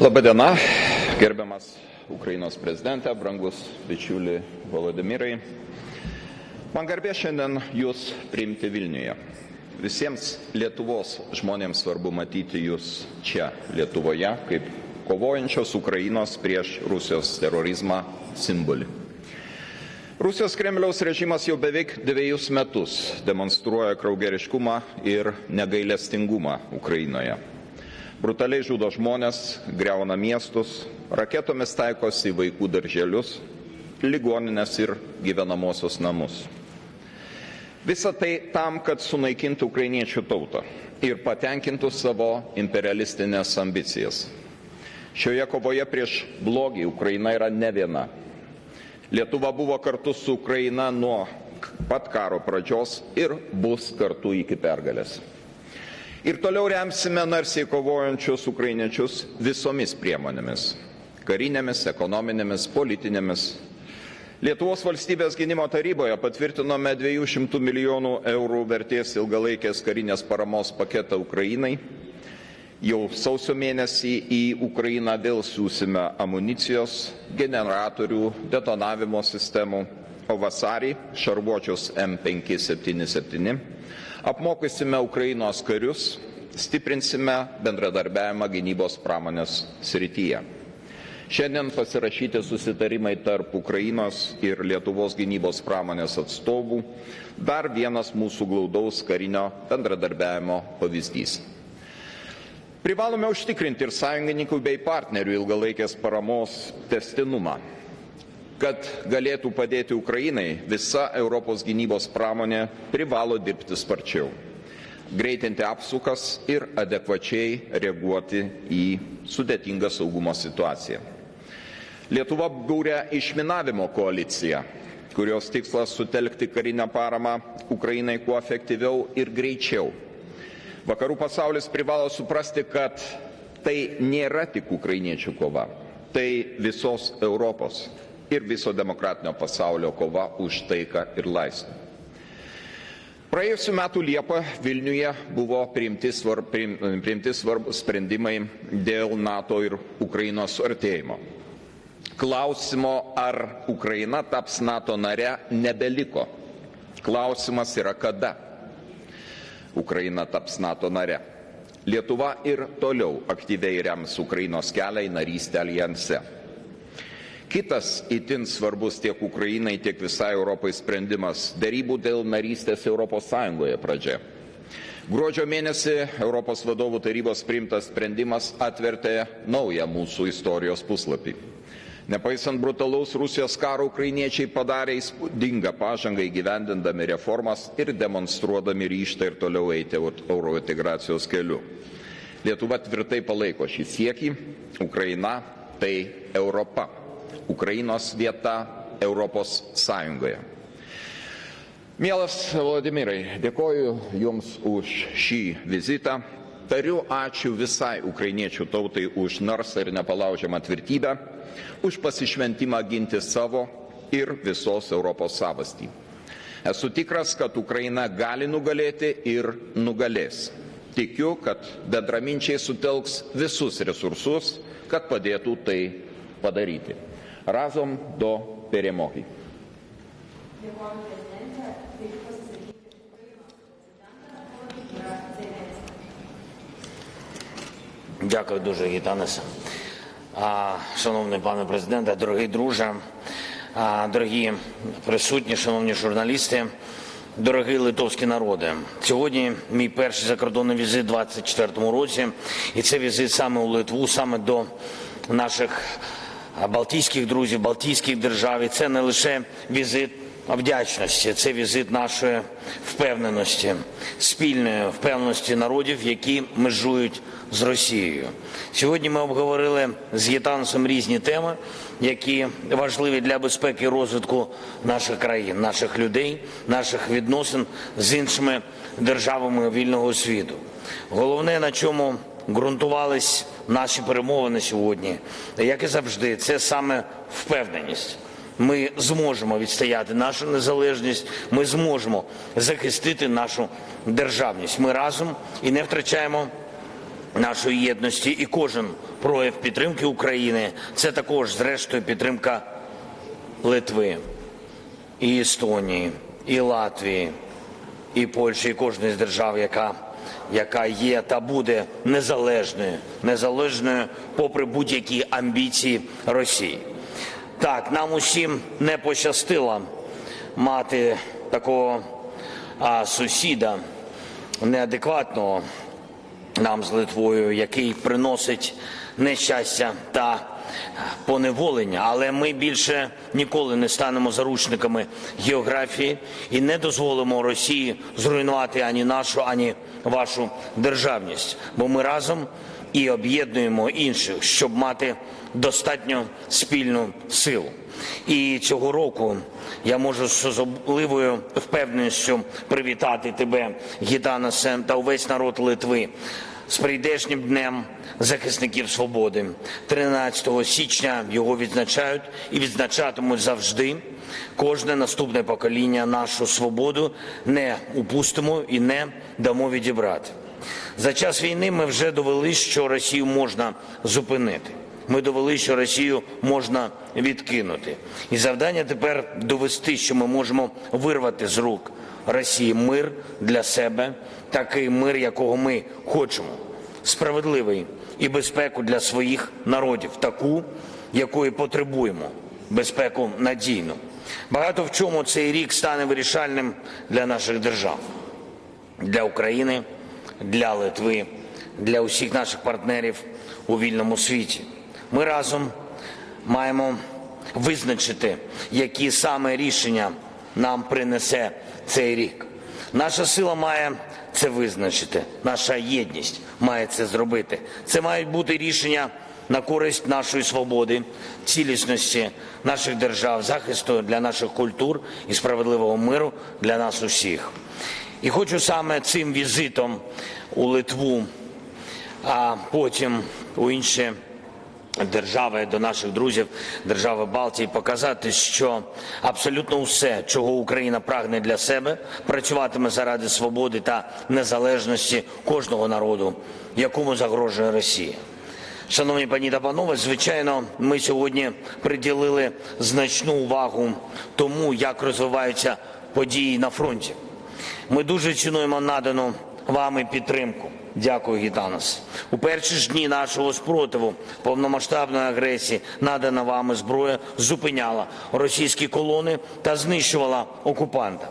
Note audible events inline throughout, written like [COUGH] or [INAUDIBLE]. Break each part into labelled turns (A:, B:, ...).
A: Labadiena, gerbiamas Ukrainos prezidente, brangus bičiuli Volodimirai. Man garbė šiandien Jūs priimti Vilniuje. Visiems Lietuvos žmonėms svarbu matyti Jūs čia, Lietuvoje, kaip kovojančios Ukrainos prieš Rusijos terorizmą simbolį. Rusijos Kremliaus režimas jau beveik dviejus metus demonstruoja kraugeriškumą ir negailestingumą Ukrainoje. Brutaliai žudo žmonės, greuna miestus, raketomis taikosi į vaikų darželius, ligoninės ir gyvenamosios namus. Visą tai tam, kad sunaikintų ukrainiečių tautą ir patenkintų savo imperialistinės ambicijas. Šioje kovoje prieš blogį Ukraina yra ne viena. Lietuva buvo kartu su Ukraina nuo pat karo pradžios ir bus kartu iki pergalės. Ir toliau remsime narsiai kovojančius ukrainiečius visomis priemonėmis - karinėmis, ekonominėmis, politinėmis. Lietuvos valstybės gynimo taryboje patvirtinome 200 milijonų eurų vertės ilgalaikės karinės paramos paketą Ukrainai. Jau sausio mėnesį į Ukrainą vėl siūsime amunicijos, generatorių, detonavimo sistemų, o vasarį šarvuočius M577 apmokysime Ukrainos karius, stiprinsime bendradarbiavimą gynybos pramonės srityje. Šiandien pasirašyti susitarimai tarp Ukrainos ir Lietuvos gynybos pramonės atstovų dar vienas mūsų glaudaus karinio bendradarbiavimo pavyzdys. Privalome užtikrinti ir sąjungininkų bei partnerių ilgalaikės paramos testinumą. Kad galėtų padėti Ukrainai, visa Europos gynybos pramonė privalo dirbti sparčiau, greitinti apsukas ir adekvačiai reaguoti į sudėtingą saugumo situaciją. Lietuva būrė išminavimo koaliciją, kurios tikslas sutelkti karinę paramą Ukrainai kuo efektyviau ir greičiau. Vakarų pasaulis privalo suprasti, kad tai nėra tik ukrainiečių kova, tai visos Europos ir viso demokratinio pasaulio kova už taiką ir laisvę. Praėjusiu metu Liepą Vilniuje buvo priimti, svarb, priim, priimti svarbus sprendimai dėl NATO ir Ukrainos suartėjimo. Klausimo, ar Ukraina taps NATO nare, nebeliko. Klausimas yra kada Ukraina taps NATO nare. Lietuva ir toliau aktyviai rems Ukrainos kelią į narystę alijanse. Kitas itin svarbus tiek Ukrainai, tiek visai Europai sprendimas - darybų dėl narystės ES pradžia. Gruodžio mėnesį Europos vadovų tarybos priimtas sprendimas atvertė naują mūsų istorijos puslapį. Nepaisant brutalaus Rusijos karo, ukrainiečiai padarė įspūdingą pažangą įgyvendindami reformas ir demonstruodami ryštą ir toliau eiti euro integracijos keliu. Lietuva tvirtai palaiko šį siekį. Ukraina tai Europa. Ukrainos vieta Europos Sąjungoje. Mielas Vladimirai, dėkoju Jums už šį vizitą. Tariu ačiū visai ukrainiečių tautai už narsą ir nepalaužiamą tvirtybę, už pasišventimą ginti savo ir visos Europos savastį. Esu tikras, kad Ukraina gali nugalėti ir nugalės. Tikiu, kad bendraminčiai sutelks visus resursus, kad padėtų tai padaryti. Razom do перемоги.
B: Дякую дуже, Гітанесе. Шановний пане президенте, дорогий друже, дорогі присутні, шановні журналісти, дорогий литовський народи. Сьогодні мій перший закордонний візит у 2024 році, і це візит саме у Литву, саме до наших балтійських друзів, балтійських держав. І це не лише візит вдячності, це візит нашої впевненості, спільної впевненості народів, які межують з Росією. Сьогодні ми обговорили з Єтанусом різні теми, які важливі для безпеки і розвитку наших країн, наших людей, наших відносин з іншими державами вільного світу. Головне, на чому ґрунтувались наші перемовини сьогодні, як і завжди, це саме впевненість. Ми зможемо відстояти нашу незалежність, ми зможемо захистити нашу державність. Ми разом і не втрачаємо нашої єдності, і кожен прояв підтримки України це також, зрештою, підтримка Литви, і Естонії, і Латвії, і Польщі, і кожної з держав, яка, яка є та буде незалежною, незалежною попри будь-які амбіції Росії. Так, нам усім не пощастило мати такого а, сусіда неадекватного нам з Литвою, який приносить нещастя та поневолення. Але ми більше ніколи не станемо заручниками географії і не дозволимо Росії зруйнувати ані нашу, ані вашу державність. Бо ми разом і об'єднуємо інших, щоб мати достатньо спільну силу. І цього року я можу з особливою впевненістю привітати тебе, Гітанасе, та увесь народ Литви з прийдешнім днем захисників свободи. 13 січня його відзначають і відзначатимуть завжди. Кожне наступне покоління нашу свободу не упустимо і не дамо відібрати. За час війни ми вже довели, що Росію можна зупинити. Ми довели, що Росію можна відкинути. І завдання тепер довести, що ми можемо вирвати з рук Росії мир для себе, такий мир, якого ми хочемо, справедливий і безпеку для своїх народів, таку, якої потребуємо, безпеку надійну. Багато в чому цей рік стане вирішальним для наших держав, для України, для Литви, для усіх наших партнерів у вільному світі. Ми разом маємо визначити, які саме рішення нам принесе цей рік. Наша сила має це визначити, наша єдність має це зробити. Це мають бути рішення на користь нашої свободи, цілісності наших держав, захисту для наших культур і справедливого миру для нас усіх. І хочу саме цим візитом у Литву, а потім у інші держави до наших друзів, держави Балтії, показати, що абсолютно все, чого Україна прагне для себе, працюватиме заради свободи та незалежності кожного народу, якому загрожує Росія. Шановні пані та панове, звичайно, ми сьогодні приділили значну увагу тому, як розвиваються події на фронті. Ми дуже цінуємо надану вами підтримку. Дякую, Гітанас. У перші ж дні нашого спротиву повномасштабної агресії надана вами зброя зупиняла російські колони та знищувала окупанта.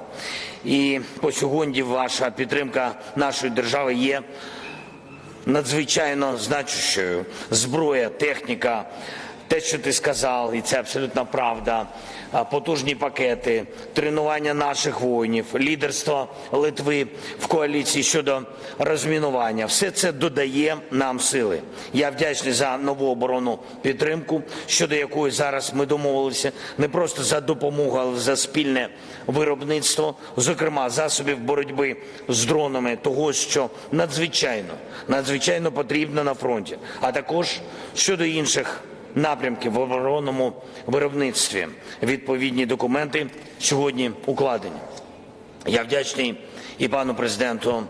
B: І по сьогодні ваша підтримка нашої держави є надзвичайно значущою. Зброя, техніка, те, що ти сказав, і це абсолютна правда. Потужні пакети, тренування наших воїнів, лідерство Литви в коаліції щодо розмінування. Все це додає нам сили. Я вдячний за нову оборонну підтримку, щодо якої зараз ми домовилися не просто за допомогу, але за спільне виробництво, зокрема засобів боротьби з дронами, того, що надзвичайно надзвичайно потрібно на фронті, а також щодо інших напрямків в оборонному виробництві. Відповідні документи сьогодні укладені. Я вдячний і пану президенту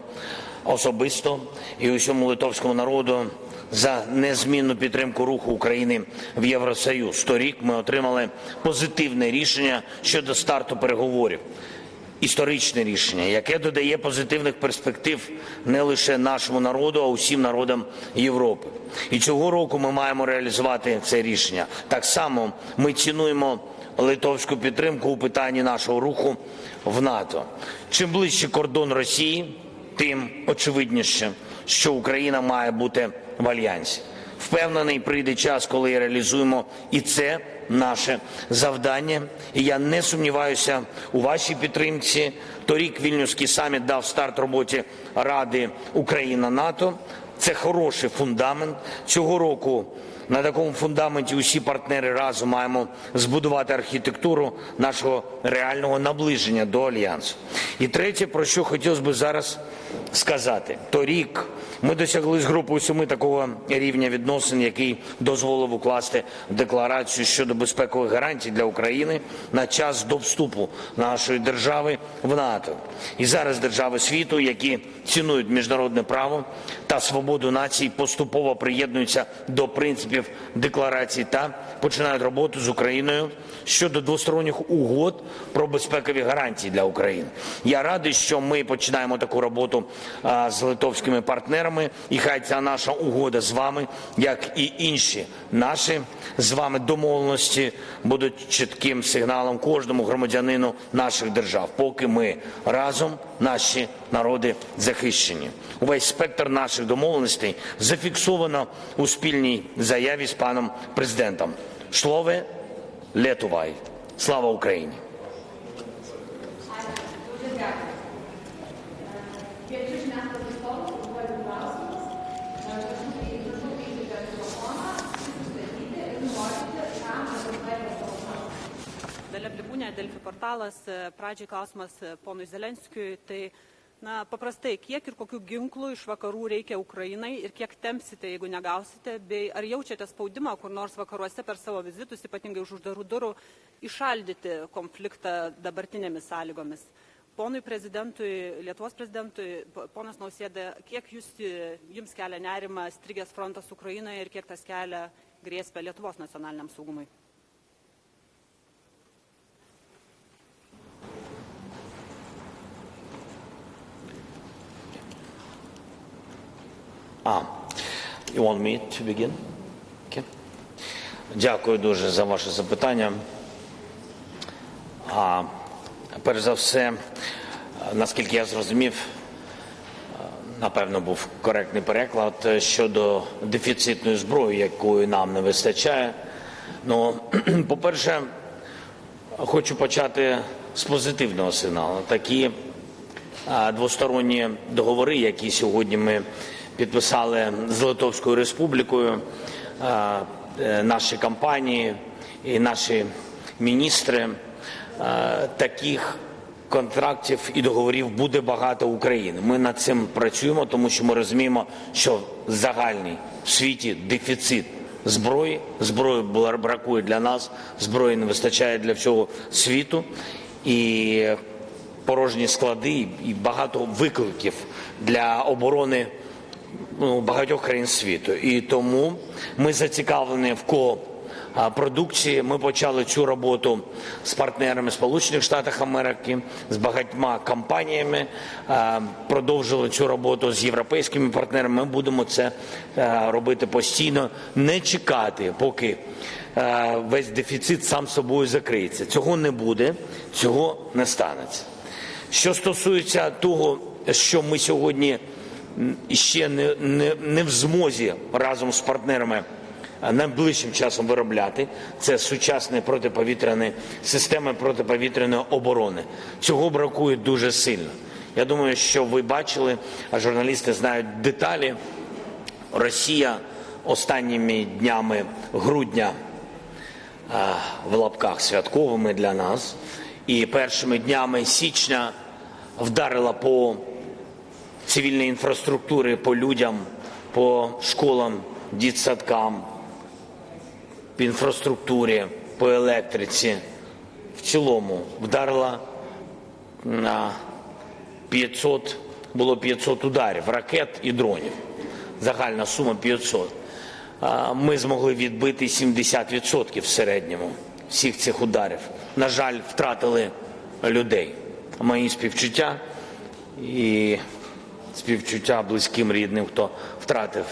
B: особисто, і усьому литовському народу за незмінну підтримку руху України в Євросоюз. Торік ми отримали позитивне рішення щодо старту переговорів. Історичне рішення, яке додає позитивних перспектив не лише нашому народу, а усім народам Європи. І цього року ми маємо реалізувати це рішення. Так само ми цінуємо литовську підтримку у питанні нашого руху в НАТО. Чим ближче кордон Росії, тим очевидніше, що Україна має бути в альянсі. Впевнений, прийде час, коли реалізуємо і це наше завдання. І я не сумніваюся у вашій підтримці. Торік Вільнюський саміт дав старт роботі Ради Україна НАТО. Це хороший фундамент. Цього року на такому фундаменті усі партнери разом маємо збудувати архітектуру нашого реального наближення до альянсу. І третє, про що хотілося б зараз сказати, торік Ми досягли з групою семи такого рівня відносин, який дозволив укласти декларацію щодо безпекових гарантій для України на час до вступу нашої держави в НАТО. І зараз держави світу, які цінують міжнародне право та свободу націй, поступово приєднуються до принципів декларації та починають роботу з Україною щодо двосторонніх угод про безпекові гарантії для України. Я радий, що ми починаємо таку роботу з литовськими партнерами, і хай ця наша угода з вами, як і інші наші з вами домовленості, будуть чітким сигналом кожному громадянину наших держав, поки ми разом наші народи захищені. Увесь спектр наших домовленостей зафіксовано у спільній заяві з паном президентом. Шлове Летувай. Слава Україні!
C: Dalia Blibūnė, Delfi portalas. E, Pradžiai klausimas e, ponui Zelenskiui. Tai na, paprastai, kiek ir kokių ginklų iš vakarų reikia Ukrainai ir kiek tempsite, jeigu negausite, bei ar jaučiate spaudimą kur nors vakaruose per savo vizitus, ypatingai už uždarų durų, išaldyti konfliktą dabartinėmis sąlygomis. Ponui prezidentui, Lietuvos prezidentui, po- ponas Nausėda, kiek jūs, e, jums kelia nerima strigęs frontas Ukrainoje ir kiek tas kelia grėsmę Lietuvos nacionaliniam saugumui?
B: А, you want me to begin? Okay. Дякую дуже за ваше запитання. А, перш за все, наскільки я зрозумів, напевно, був коректний переклад щодо дефіцитної зброї, якої нам не вистачає. Ну, [CLEARS THROAT] по-перше, хочу почати з позитивного сигналу. Такі двосторонні договори, які сьогодні ми підписали з Литовською Республікою, е, наші компанії і наші міністри, таких контрактів і договорів буде багато в Україні. Ми над цим працюємо, тому що ми розуміємо, що загальний в світі дефіцит зброї, зброї бракує для нас, зброї не вистачає для всього світу. І порожні склади і багато викликів для оборони ну, багатьох країн світу. І тому ми зацікавлені в продукції. Ми почали цю роботу з партнерами Сполучених Штатів Америки, з багатьма компаніями, продовжили цю роботу з європейськими партнерами. Ми будемо це е, робити постійно, не чекати, поки е, весь дефіцит сам собою закриється. Цього не буде, цього не станеться. Що стосується того, що ми сьогодні ще не, не, не в змозі разом з партнерами найближчим часом виробляти, це сучасні протиповітряні системи протиповітряної оборони. Цього бракує дуже сильно. Я думаю, що ви бачили, а журналісти знають деталі. Росія останніми днями грудня в лапках святковими для нас. І першими днями січня вдарила по цивільній інфраструктурі, по людям, по школам, дітсадкам, по інфраструктурі, по електриці. В цілому вдарила на 500, було 500 ударів, ракет і дронів. Загальна сума 500. Ми змогли відбити 70% в середньому всіх цих ударів. На жаль, втратили людей. Мої співчуття і співчуття близьким рідним, хто втратив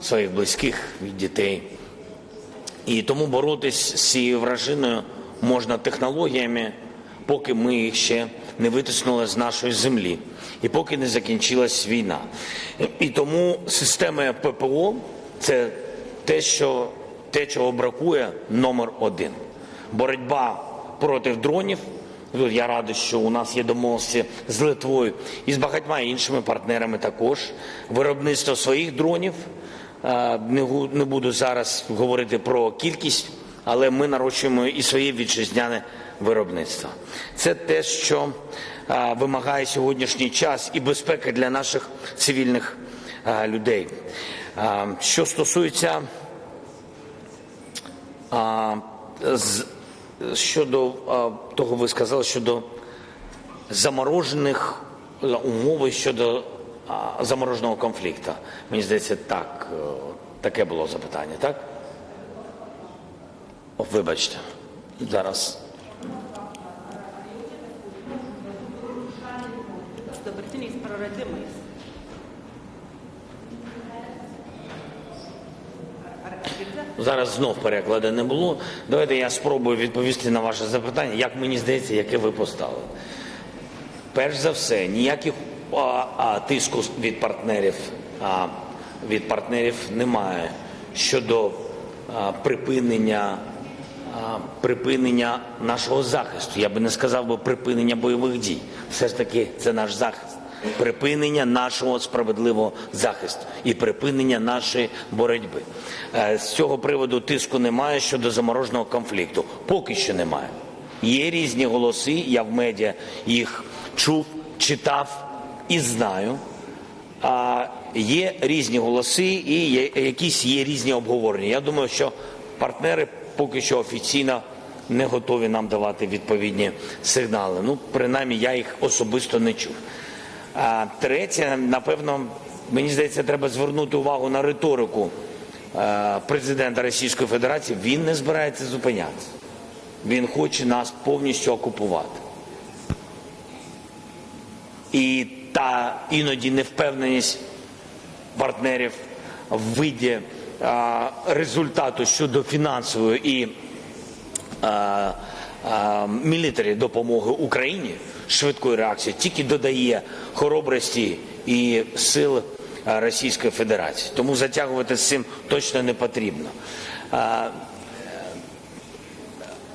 B: своїх близьких від дітей. І тому боротись з цією вражиною можна технологіями, поки ми їх ще не витиснули з нашої землі, і поки не закінчилась війна. І тому системи ППО це те, що те, чого бракує, номер один. Боротьба проти дронів. Я радий, що у нас є домовленості з Литвою і з багатьма іншими партнерами також. Виробництво своїх дронів. Е, Не буду зараз говорити про кількість, але ми нарощуємо і своє вітчизняне виробництво. Це те, що е, вимагає сьогоднішній час і безпека для наших цивільних е, людей. Що стосується щодо того, ви сказали щодо заморожених е, умови щодо замороженого конфлікту. Мені здається, так, е, таке було запитання, так? О, вибачте, зараз.
C: dabartiniais praradimais. Ar,
B: Зараз знов перекладу не було. Давайте я спробую відповісти на ваше запитання, як мені здається, яке ви поставили. Перш за все, ніяких а, а, тиску від партнерів, а, від партнерів немає щодо а, припинення, припинення нашого захисту. Я би не сказав би припинення бойових дій. Все ж таки, це наш захист. Припинення нашого справедливого захисту і припинення нашої боротьби. Е, З цього приводу тиску немає щодо замороженого конфлікту. Поки що немає. Є різні голоси, я в медіа їх чув, читав і знаю. А є різні голоси і є, якісь є різні обговорення. Я думаю, що партнери поки що офіційно не готові нам давати відповідні сигнали. Ну, принаймні, я їх особисто не чув. А третє, напевно, мені здається, треба звернути увагу на риторику е, президента Російської Федерації. Він не збирається зупинятися. Він хоче нас повністю окупувати. І та іноді невпевненість партнерів в виді а, результату щодо фінансової і а, а, мілітарі допомоги Україні швидкої реакції тільки додає хоробрості і сил Російської Федерації. Тому затягувати з цим точно не потрібно.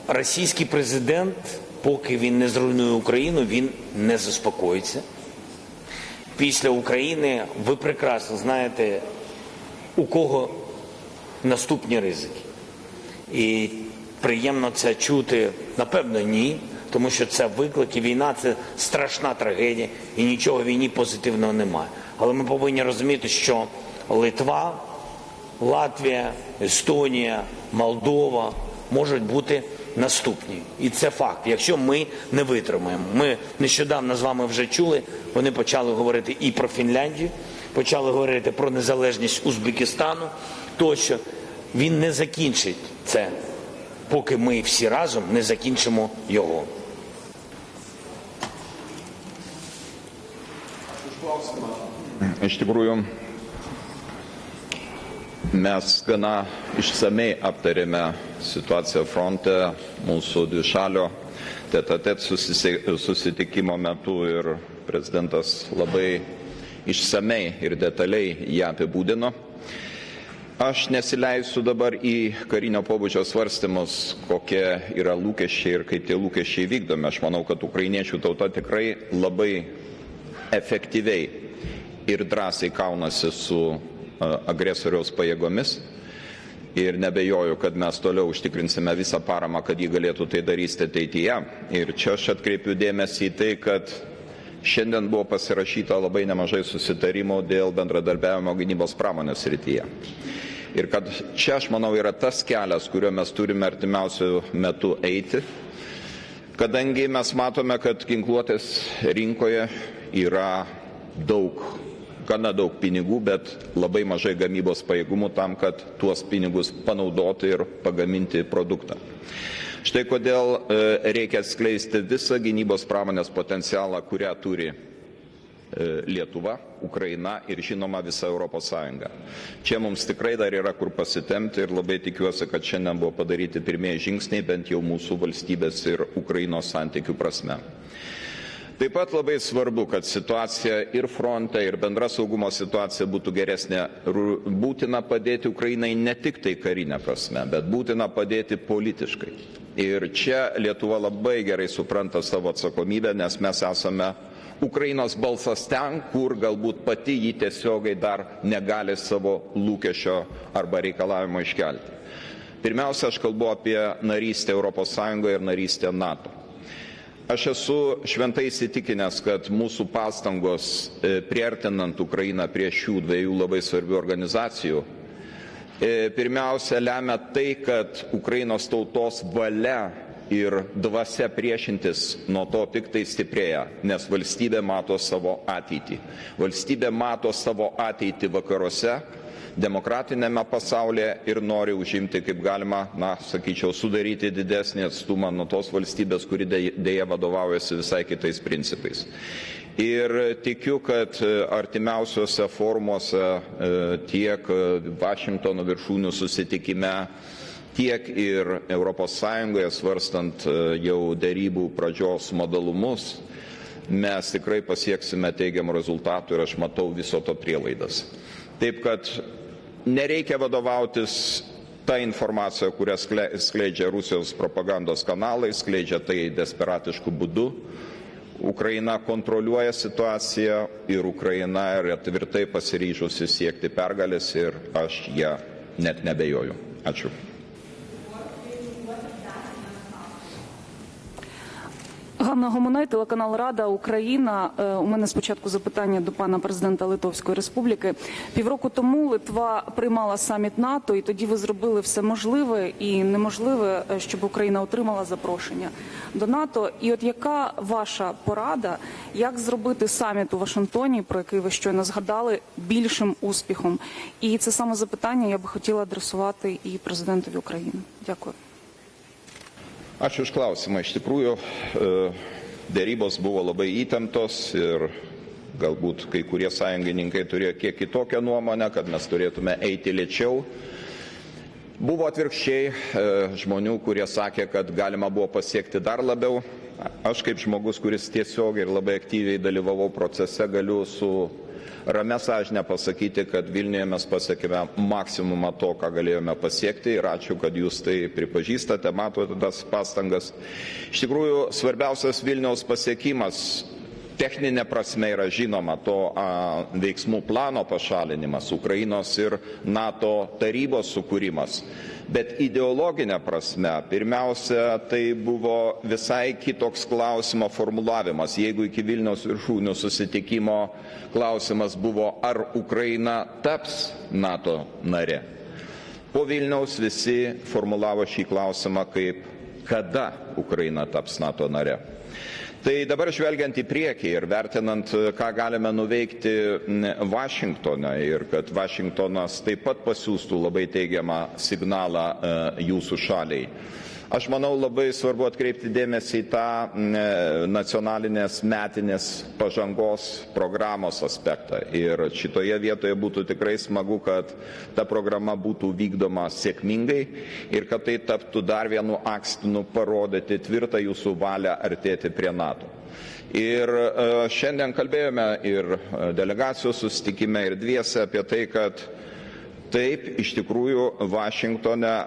B: Російський президент, поки він не зруйнує Україну, він не заспокоїться. Після України ви прекрасно знаєте, у кого наступні ризики. І приємно це чути, напевно, ні, тому що це виклики, війна це страшна трагедія і нічого в війні позитивного немає. Але ми повинні розуміти, що Литва, Латвія, Естонія, Молдова можуть бути наступні. І це факт. Якщо ми не витримаємо, ми нещодавно з вами вже чули, вони почали говорити і про Фінляндію, почали говорити про незалежність Узбекистану, тощо він не закінчить це, поки ми всі разом не закінчимо його.
A: Iš tikrųjų, mes gana išsamei aptarėme situaciją fronte mūsų dvišalio tetatet susitikimo metu ir prezidentas labai išsamei ir detaliai ją apibūdino. Aš nesileisiu dabar į karinio pobūdžio svarstymus, kokie yra lūkesčiai ir kaip tie lūkesčiai vykdomi. Aš manau, kad ukrainiečių tauta tikrai labai efektyviai ir drąsiai kaunasi su agresoriaus pajėgomis. Ir nebejoju, kad mes toliau užtikrinsime visą paramą, kad jį galėtų tai daryti ateityje. Ir čia aš atkreipiu dėmesį į tai, kad šiandien buvo pasirašyta labai nemažai susitarimų dėl bendradarbiavimo gynybos pramonės rytyje. Ir kad čia, aš manau, yra tas kelias, kuriuo mes turime artimiausių metų eiti, kadangi mes matome, kad ginkluotės rinkoje yra daug, gana daug pinigų, bet labai mažai gamybos pajėgumų tam, kad tuos pinigus panaudoti ir pagaminti produktą. Štai kodėl e, reikia atskleisti visą gynybos pramonės potencialą, kurią turi e, Lietuva, Ukraina ir žinoma visa Sąjunga. Čia mums tikrai dar yra kur pasitemti ir labai tikiuosi, kad šiandien buvo padaryti pirmieji žingsniai bent jau mūsų valstybės ir Ukrainos santykių prasme. Taip pat labai svarbu, kad situacija ir fronte, ir bendra saugumo situacija būtų geresnė. Ru- Būtina padėti Ukrainai ne tik tai karinę prasme, bet būtina padėti politiškai. Ir čia Lietuva labai gerai supranta savo atsakomybę, nes mes esame Ukrainos balsas ten, kur galbūt pati jį tiesiogiai dar negali savo lūkesčio arba reikalavimo iškelti. Pirmiausia, aš kalbu apie narystę ES ir narystę NATO. Aš esu šventai įsitikinęs, kad mūsų pastangos e, priartinant Ukrainą prie šių dviejų labai svarbių organizacijų e, pirmiausia lemia tai, kad Ukrainos tautos valia ir dvasia priešintis nuo to tik tai stiprėja, nes valstybė mato savo ateitį. Valstybė mato savo ateitį vakaruose, demokratinėme pasaulyje ir nori užimti kaip galima, na, sakyčiau, sudaryti didesnį atstumą nuo tos valstybės, kuri dėja vadovaujasi visai kitais principais. Ir tikiu, kad e, artimiausiuose formuose e, tiek e, Vašingtono viršūnių susitikime, tiek ir ES svarstant jau dėrybų pradžios modalumus, mes tikrai pasieksime teigiamų rezultatų ir aš matau viso to prielaidas. Taip kad nereikia vadovautis ta informacija, kurią skleidžia Rusijos propagandos kanalai, skleidžia tai desperatiškų būdų. Ukraina kontroliuoja situaciją ir Ukraina yra tvirtai pasiryžusi siekti pergalės ir aš ją net nebejoju. Ačiū.
D: Ганна Гомонай, телеканал Рада Україна. Е, У мене спочатку запитання до пана президента Литовської Республіки. Півроку тому Литва приймала саміт НАТО, і тоді ви зробили все можливе і неможливе, е, щоб Україна отримала запрошення до НАТО. І от яка ваша порада, як зробити саміт у Вашингтоні, про який ви щойно згадали, більшим успіхом? І це саме запитання я би хотіла адресувати і президентові України. Дякую.
A: Ačiū už klausimą. Iš tikrųjų, e, dėrybos buvo labai įtemptos ir galbūt kai kurie sąjungininkai turėjo kiek kitokią nuomonę, kad mes turėtume eiti lėčiau. Buvo atvirkščiai e, žmonių, kurie sakė, kad galima buvo pasiekti dar labiau. Aš kaip žmogus, kuris tiesiog ir labai aktyviai dalyvavau procese, galiu su ramia sąžinė pasakyti, kad Vilniuje mes pasiekėme maksimumą to, ką galėjome pasiekti ir ačiū, kad jūs tai pripažįstate, matote tas pastangas. Iš tikrųjų, svarbiausias Vilniaus pasiekimas techninė prasme yra žinoma to a, veiksmų plano pašalinimas, Ukrainos ir NATO tarybos sukūrimas. Bet ideologinė prasme, pirmiausia, tai buvo visai kitoks klausimo formulavimas. Jeigu iki Vilniaus viršūnių susitikimo klausimas buvo, ar Ukraina taps NATO nare. Po Vilniaus visi formulavo šį klausimą kaip, kada Ukraina taps NATO nare. Tai dabar žvelgiant į priekį ir vertinant, ką galime nuveikti Vašingtone ir kad Vašingtonas taip pat pasiūstų labai teigiamą signalą e, jūsų šaliai. Aš manau labai svarbu atkreipti dėmesį į tą nacionalinės metinės pažangos programos aspektą. Ir šitoje vietoje būtų tikrai smagu, kad ta programa būtų vykdoma sėkmingai ir kad tai taptų dar vienu akstinu parodyti tvirtą jūsų valią artėti prie NATO. Ir e, šiandien kalbėjome ir e, delegacijos sustikime, ir dviese apie tai, kad taip, iš tikrųjų, Vašingtone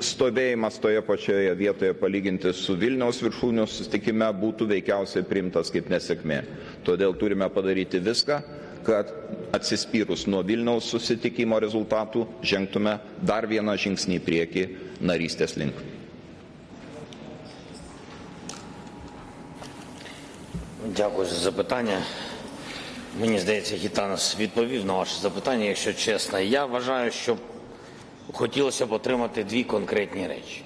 A: stovėjimas toje pačioje vietoje palyginti su Vilniaus viršūnių sustikime būtų veikiausiai primtas kaip nesėkmė. Todėl turime padaryti viską, kad atsispyrus nuo Vilniaus susitikimo rezultatų žengtume dar vieną žingsnį į priekį narystės link.
B: Дякую за запитання. Мені здається, Гітанос відповів на ваше запитання, якщо чесно. Я вважаю, що хотілося б отримати дві конкретні речі: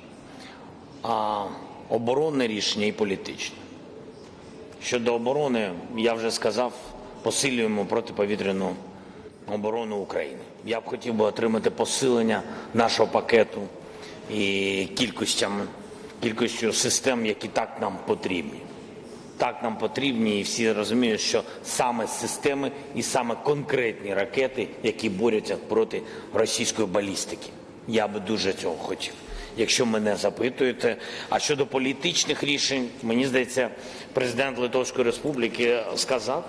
B: а, оборонне рішення і політичне. Щодо оборони, я вже сказав, посилюємо протиповітряну оборону України. Я б хотів би отримати посилення нашого пакету і кількістю систем, які так нам потрібні. Так нам потрібні, і всі розуміють, що саме системи і саме конкретні ракети, які борються проти російської балістики. Я би дуже цього хотів. Якщо мене запитуєте, а щодо політичних рішень, мені здається, президент Литовської Республіки сказав,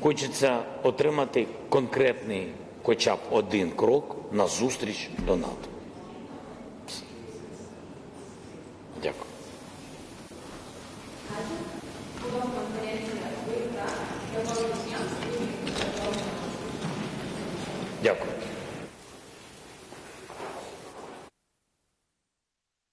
B: хочеться отримати конкретний, хоча б один крок на зустріч до НАТО.